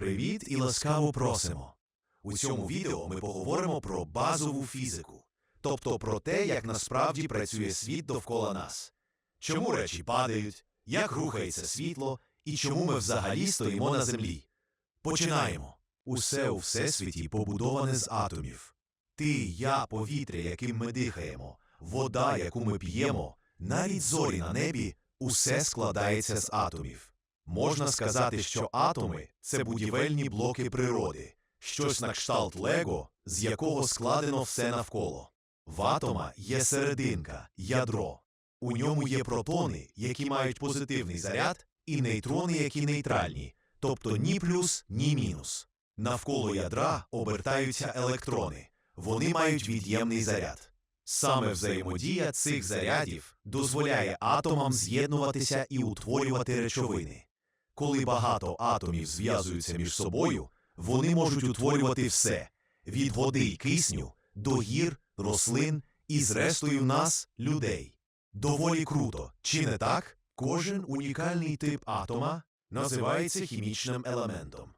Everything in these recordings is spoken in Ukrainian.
Привіт і ласкаво просимо. У цьому відео ми поговоримо про базову фізику, тобто про те, як насправді працює світ довкола нас, чому речі падають, як рухається світло і чому ми взагалі стоїмо на землі. Починаємо. Усе у всесвіті побудоване з атомів. Ти, я, повітря, яким ми дихаємо, вода, яку ми п'ємо, навіть зорі на небі усе складається з атомів. Можна сказати, що атоми це будівельні блоки природи, щось на кшталт Лего, з якого складено все навколо. В атома є серединка, ядро. У ньому є протони, які мають позитивний заряд, і нейтрони, які нейтральні, тобто ні плюс, ні мінус. Навколо ядра обертаються електрони. Вони мають від'ємний заряд. Саме взаємодія цих зарядів дозволяє атомам з'єднуватися і утворювати речовини. Коли багато атомів зв'язуються між собою, вони можуть утворювати все від води й кисню до гір, рослин і, зрештою, нас, людей. Доволі круто, чи не так? Кожен унікальний тип атома називається хімічним елементом.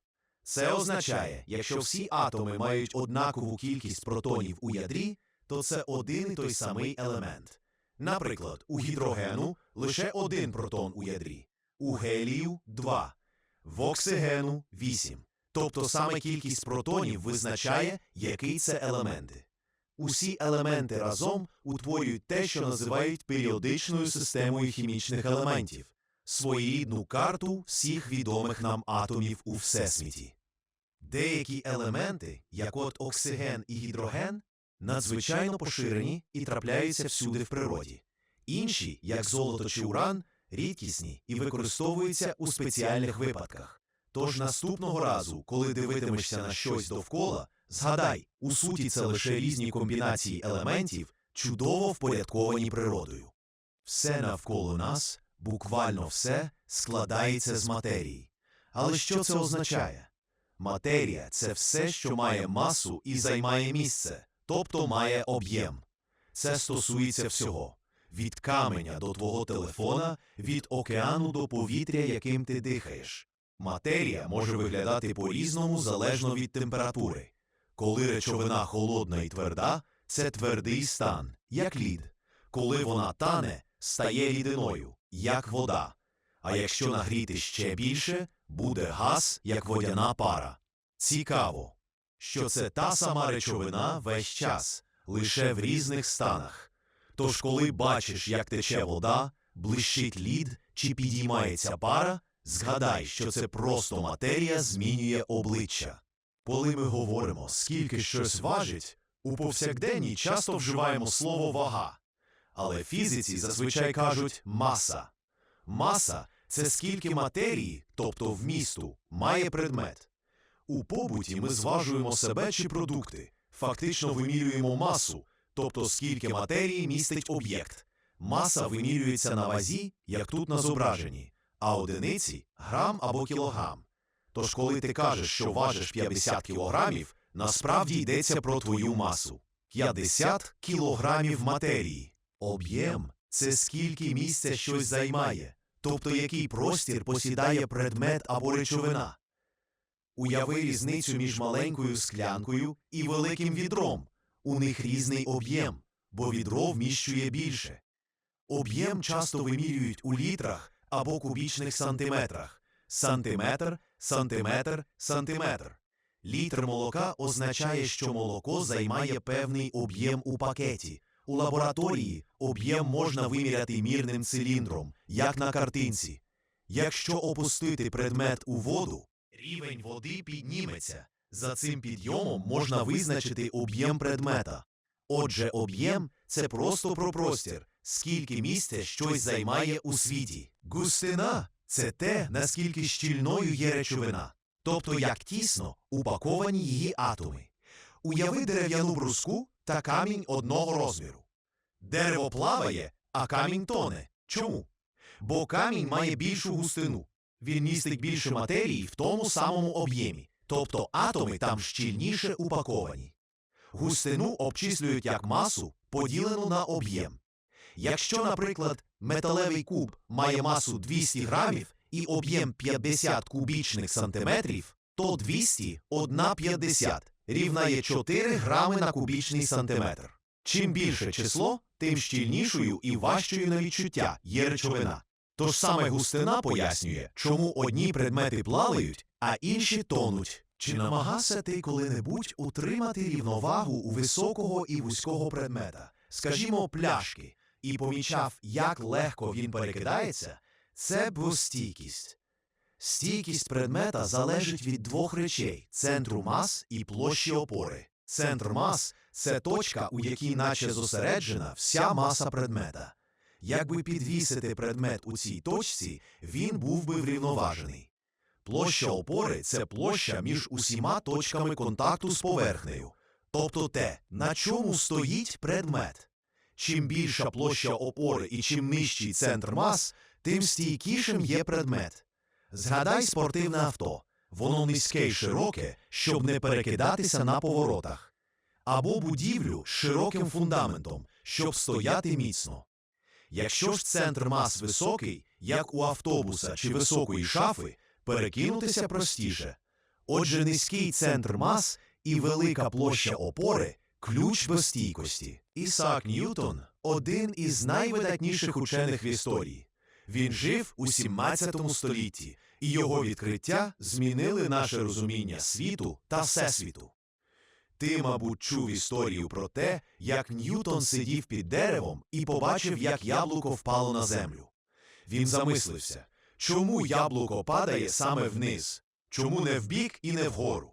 Це означає, якщо всі атоми мають однакову кількість протонів у ядрі, то це один і той самий елемент. Наприклад, у гідрогену лише один протон у ядрі, у гелію два, в оксигену вісім. Тобто саме кількість протонів визначає, який це елементи. Усі елементи разом утворюють те, що називають періодичною системою хімічних елементів, своєрідну карту всіх відомих нам атомів у всесвіті. Деякі елементи, як от оксиген і гідроген, надзвичайно поширені і трапляються всюди в природі. Інші, як золото чи уран, рідкісні і використовуються у спеціальних випадках. Тож наступного разу, коли дивитимешся на щось довкола, згадай, у суті це лише різні комбінації елементів, чудово впорядковані природою. Все навколо нас, буквально все, складається з матерії. Але що це означає? Матерія це все, що має масу і займає місце, тобто має об'єм. Це стосується всього від каменя до твого телефона, від океану до повітря, яким ти дихаєш. Матерія може виглядати по-різному залежно від температури. Коли речовина холодна і тверда, це твердий стан, як лід. Коли вона тане, стає рідиною, як вода. А якщо нагріти ще більше, буде газ, як водяна пара. Цікаво, що це та сама речовина весь час, лише в різних станах. Тож, коли бачиш, як тече вода, блищить лід чи підіймається пара, згадай, що це просто матерія змінює обличчя. Коли ми говоримо, скільки щось важить, у повсякденній часто вживаємо слово вага. Але фізиці зазвичай кажуть маса. Маса це скільки матерії, тобто вмісту, має предмет. У побуті ми зважуємо себе чи продукти, фактично вимірюємо масу, тобто скільки матерії містить об'єкт. Маса вимірюється на вазі, як тут на зображенні, а одиниці грам або кілограм. Тож, коли ти кажеш, що важиш 50 кілограмів, насправді йдеться про твою масу 50 кілограмів матерії. Об'єм це скільки місця щось займає, тобто який простір посідає предмет або речовина. Уяви різницю між маленькою склянкою і великим відром. У них різний об'єм, бо відро вміщує більше. Об'єм часто вимірюють у літрах або кубічних сантиметрах. Сантиметр, сантиметр, сантиметр. Літр молока означає, що молоко займає певний об'єм у пакеті. У лабораторії об'єм можна виміряти мірним циліндром, як на картинці. Якщо опустити предмет у воду, рівень води підніметься. За цим підйомом можна визначити об'єм предмета. Отже, об'єм це просто про простір, скільки місця щось займає у світі. Густина це те, наскільки щільною є речовина, тобто як тісно упаковані її атоми. Уяви дерев'яну бруску та камінь одного розміру. Дерево плаває, а камінь тоне. Чому? Бо камінь має більшу густину. Він містить більше матерії в тому самому об'ємі, тобто атоми там щільніше упаковані. Густину обчислюють як масу, поділену на об'єм. Якщо, наприклад, металевий куб має масу 200 грамів і об'єм 50 кубічних сантиметрів, то 200 – 1,50 рівнає 4 грами на кубічний сантиметр. Чим більше число, тим щільнішою і важчою на відчуття є речовина. Тож саме густина пояснює, чому одні предмети плавають, а інші тонуть. Чи намагався ти коли-небудь утримати рівновагу у високого і вузького предмета, скажімо, пляшки, і помічав, як легко він перекидається? Це двостійкість. Стійкість предмета залежить від двох речей центру мас і площі опори. Центр мас це точка, у якій наче зосереджена вся маса предмета. Якби підвісити предмет у цій точці, він був би врівноважений. Площа опори це площа між усіма точками контакту з поверхнею, тобто те, на чому стоїть предмет. Чим більша площа опори і чим нижчий центр мас, тим стійкішим є предмет. Згадай спортивне авто. Воно низьке й широке, щоб не перекидатися на поворотах. Або будівлю з широким фундаментом, щоб стояти міцно. Якщо ж центр мас високий, як у автобуса чи високої шафи, перекинутися простіше. Отже, низький центр мас і велика площа опори ключ до стійкості. Ісаак Ньютон один із найвидатніших учених в історії. Він жив у 17 столітті, і його відкриття змінили наше розуміння світу та всесвіту. Ти, мабуть, чув історію про те, як Ньютон сидів під деревом і побачив, як яблуко впало на землю. Він замислився, чому яблуко падає саме вниз, чому не вбік і не вгору.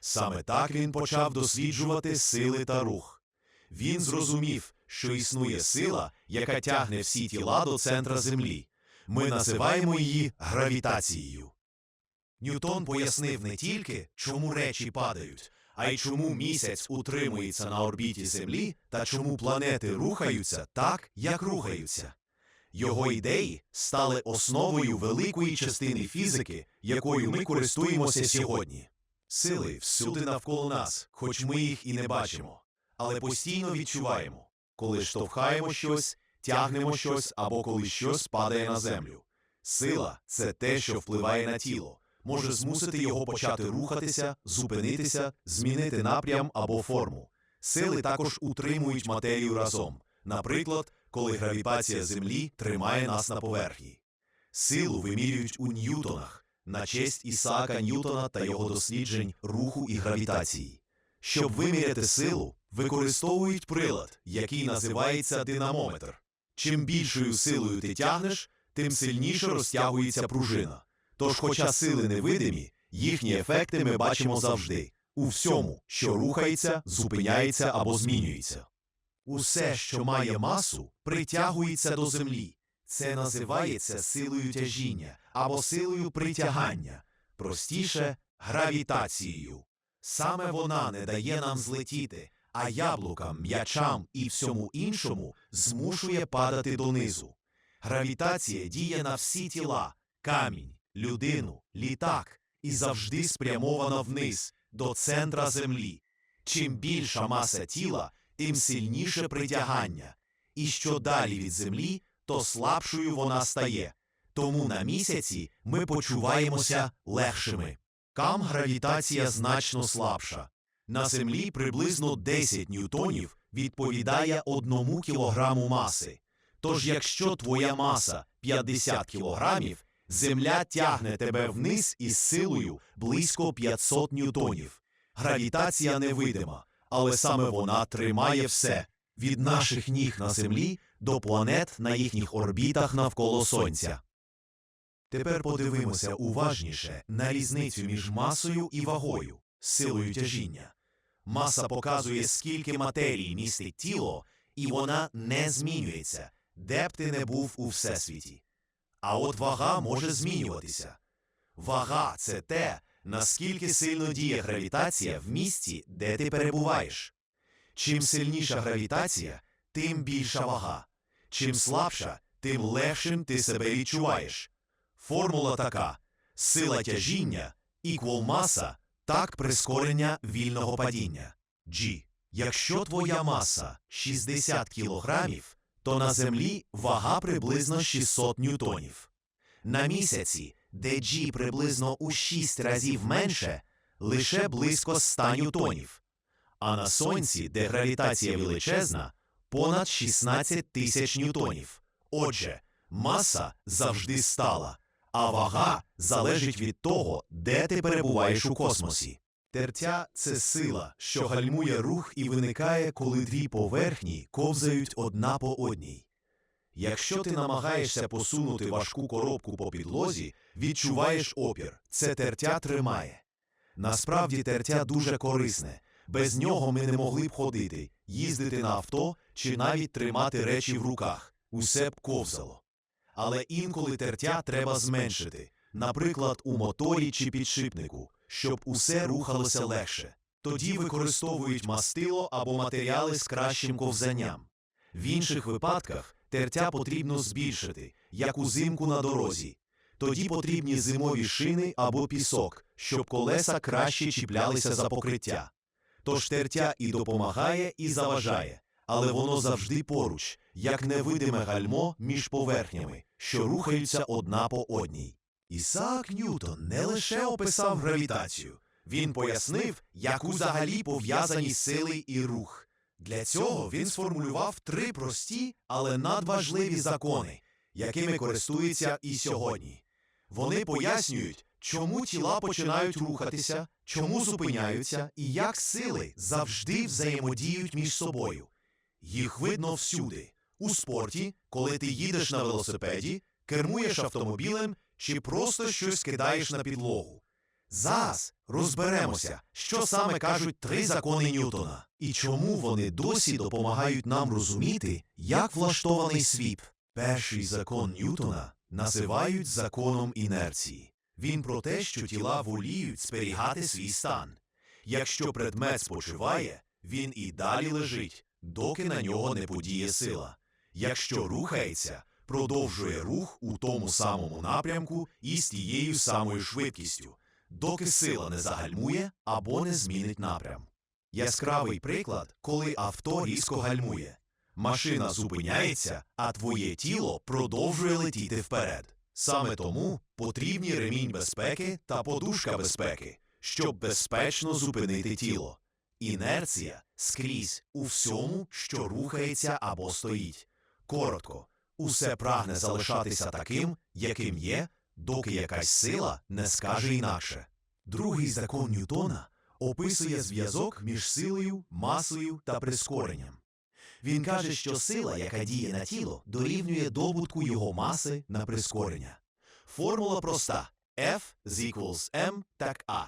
Саме так він почав досліджувати сили та рух. Він зрозумів, що існує сила, яка тягне всі тіла до центра Землі. Ми називаємо її гравітацією. Ньютон пояснив не тільки, чому речі падають, а й чому місяць утримується на орбіті Землі та чому планети рухаються так, як рухаються. Його ідеї стали основою великої частини фізики, якою ми користуємося сьогодні. Сили всюди навколо нас, хоч ми їх і не бачимо, але постійно відчуваємо, коли штовхаємо щось, тягнемо щось або коли щось падає на землю. Сила це те, що впливає на тіло, може змусити його почати рухатися, зупинитися, змінити напрям або форму. Сили також утримують матерію разом, наприклад, коли гравітація Землі тримає нас на поверхні. Силу вимірюють у ньютонах на честь Ісаака Ньютона та його досліджень руху і гравітації. Щоб виміряти силу, використовують прилад, який називається динамометр. Чим більшою силою ти тягнеш, тим сильніше розтягується пружина. Тож, хоча сили невидимі, їхні ефекти ми бачимо завжди у всьому, що рухається, зупиняється або змінюється. Усе, що має масу, притягується до землі. Це називається силою тяжіння або силою притягання, простіше гравітацією. Саме вона не дає нам злетіти, а яблукам, м'ячам і всьому іншому змушує падати донизу. Гравітація діє на всі тіла камінь, людину, літак і завжди спрямована вниз до центра землі. Чим більша маса тіла, тим сильніше притягання. І що далі від землі, то слабшою вона стає. Тому на місяці ми почуваємося легшими. Там гравітація значно слабша. На землі приблизно 10 ньютонів відповідає одному кілограму маси. Тож, якщо твоя маса 50 кілограмів, земля тягне тебе вниз із силою близько 500 ньютонів. Гравітація невидима, але саме вона тримає все від наших ніг на землі до планет на їхніх орбітах навколо Сонця. Тепер подивимося уважніше на різницю між масою і вагою, силою тяжіння. Маса показує, скільки матерії містить тіло, і вона не змінюється, де б ти не був у всесвіті. А от вага може змінюватися. Вага це те, наскільки сильно діє гравітація в місці, де ти перебуваєш. Чим сильніша гравітація, тим більша вага. Чим слабша, тим легшим ти себе відчуваєш. Формула така: сила тяжіння equal маса, так прискорення вільного падіння. G. Якщо твоя маса 60 кілограмів, то на землі вага приблизно 600 ньютонів. На місяці де G приблизно у 6 разів менше, лише близько 100 ньютонів. А на Сонці, де гравітація величезна, понад 16 тисяч ньютонів. Отже, маса завжди стала, а вага залежить від того, де ти перебуваєш у космосі. Тертя це сила, що гальмує рух і виникає, коли дві поверхні ковзають одна по одній. Якщо ти намагаєшся посунути важку коробку по підлозі, відчуваєш опір. Це тертя тримає. Насправді тертя дуже корисне. Без нього ми не могли б ходити, їздити на авто чи навіть тримати речі в руках. Усе б ковзало. Але інколи тертя треба зменшити, наприклад, у моторі чи підшипнику, щоб усе рухалося легше. Тоді використовують мастило або матеріали з кращим ковзанням. В інших випадках тертя потрібно збільшити, як узимку на дорозі. Тоді потрібні зимові шини або пісок, щоб колеса краще чіплялися за покриття. Тож тертя і допомагає, і заважає, але воно завжди поруч, як невидиме гальмо між поверхнями, що рухаються одна по одній. Ісаак Ньютон не лише описав гравітацію, він пояснив, як взагалі пов'язані сили і рух. Для цього він сформулював три прості, але надважливі закони, якими користується і сьогодні. Вони пояснюють, чому тіла починають рухатися, чому зупиняються і як сили завжди взаємодіють між собою. Їх видно всюди у спорті, коли ти їдеш на велосипеді, кермуєш автомобілем чи просто щось кидаєш на підлогу. Зараз розберемося, що саме кажуть три закони Ньютона і чому вони досі допомагають нам розуміти, як влаштований світ. Перший закон Ньютона називають законом інерції. Він про те, що тіла воліють зберігати свій стан. Якщо предмет спочиває, він і далі лежить, доки на нього не подіє сила. Якщо рухається, продовжує рух у тому самому напрямку і з тією самою швидкістю, доки сила не загальмує або не змінить напрям. Яскравий приклад, коли авто різко гальмує. Машина зупиняється, а твоє тіло продовжує летіти вперед. Саме тому потрібні ремінь безпеки та подушка безпеки, щоб безпечно зупинити тіло. Інерція скрізь у всьому, що рухається або стоїть. Коротко, усе прагне залишатися таким, яким є, доки якась сила не скаже інакше. Другий закон Ньютона описує зв'язок між силою, масою та прискоренням. Він каже, що сила, яка діє на тіло, дорівнює добутку його маси на прискорення. Формула проста F з equals M так А.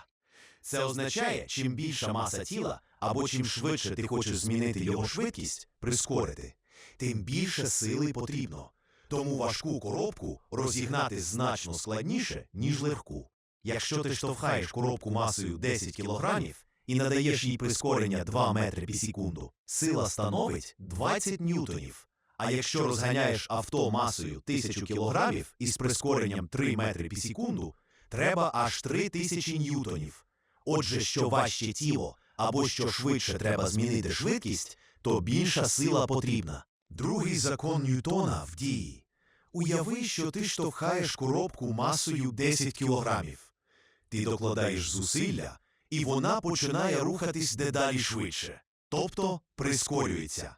Це означає, чим більша маса тіла, або чим швидше ти хочеш змінити його швидкість, прискорити, тим більше сили потрібно. Тому важку коробку розігнати значно складніше, ніж легку. Якщо ти штовхаєш коробку масою 10 кілограмів і надаєш їй прискорення 2 метри пі секунду, сила становить 20 ньютонів. А якщо розганяєш авто масою 1000 кілограмів із прискоренням 3 метри пі секунду, треба аж 3000 ньютонів. Отже, що важче тіло або що швидше треба змінити швидкість, то більша сила потрібна. Другий закон Ньютона в дії. Уяви, що ти штовхаєш коробку масою 10 кілограмів. Ти докладаєш зусилля, і вона починає рухатись дедалі швидше, тобто прискорюється.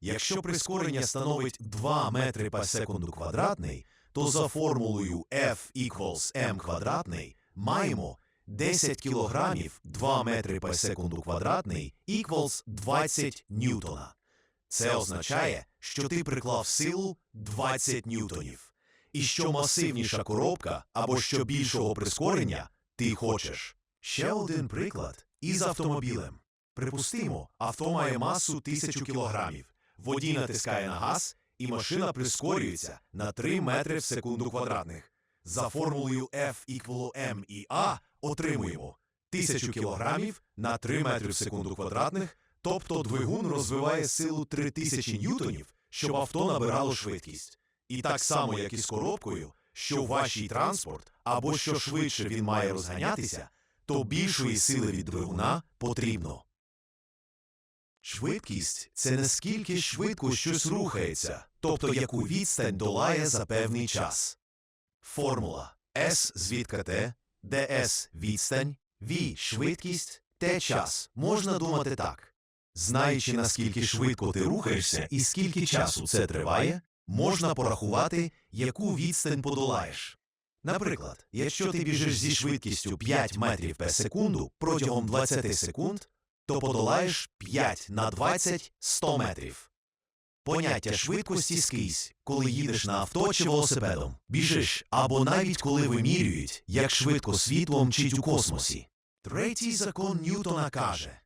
Якщо прискорення становить 2 метри по секунду квадратний, то за формулою F equals m квадратний маємо 10 кілограмів 2 метри по секунду квадратний equals 20 ньютона. Це означає, що ти приклав силу 20 ньютонів. І що масивніша коробка або що більшого прискорення ти хочеш. Ще один приклад із автомобілем. Припустимо, авто має масу 1000 кілограмів. Водій натискає на газ, і машина прискорюється на 3 метри в секунду квадратних. За формулою F M і A отримуємо 1000 кілограмів на 3 метри в секунду квадратних, тобто двигун розвиває силу 3000 ньютонів, щоб авто набирало швидкість. І так само, як і з коробкою, що важчий транспорт або що швидше він має розганятися, то більшої сили від двигуна потрібно. Швидкість це не скільки швидко щось рухається, тобто яку відстань долає за певний час. Формула S звідка Т, ds відстань, V швидкість, Т час. Можна думати так. Знаючи, наскільки швидко ти рухаєшся і скільки часу це триває, можна порахувати, яку відстань подолаєш. Наприклад, якщо ти біжиш зі швидкістю 5 метрів per секунду протягом 20 секунд, то подолаєш 5 на 20 – 100 метрів. Поняття швидкості скрізь, коли їдеш на авто чи велосипедом, біжиш, або навіть коли вимірюють, як швидко світло мчить у космосі. Третій закон Ньютона каже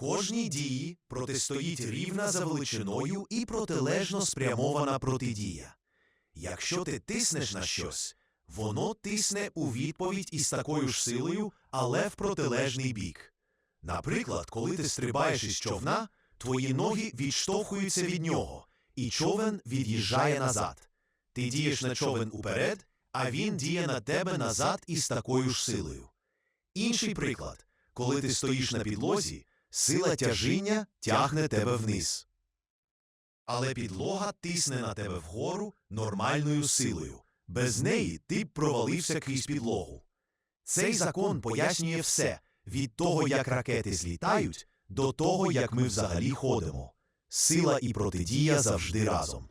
кожній дії протистоїть рівна за величиною і протилежно спрямована протидія. Якщо ти тиснеш на щось, воно тисне у відповідь із такою ж силою, але в протилежний бік. Наприклад, коли ти стрибаєш із човна, твої ноги відштовхуються від нього, і човен від'їжджає назад. Ти дієш на човен уперед, а він діє на тебе назад із такою ж силою. Інший приклад, коли ти стоїш на підлозі, сила тяжіння тягне тебе вниз. Але підлога тисне на тебе вгору нормальною силою. Без неї ти б провалився крізь підлогу. Цей закон пояснює все від того, як ракети злітають, до того, як ми взагалі ходимо. Сила і протидія завжди разом.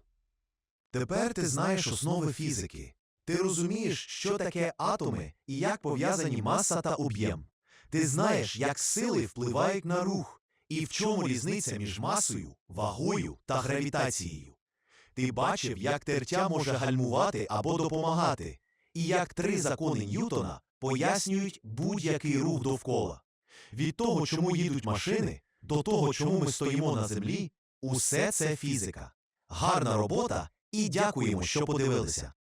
Тепер ти знаєш основи фізики. Ти розумієш, що таке атоми і як пов'язані маса та об'єм. Ти знаєш, як сили впливають на рух, і в чому різниця між масою, вагою та гравітацією. Ти бачив, як тертя може гальмувати або допомагати, і як три закони Ньютона пояснюють будь-який рух довкола. Від того, чому їдуть машини, до того, чому ми стоїмо на землі, усе це фізика. Гарна робота і дякуємо, що подивилися.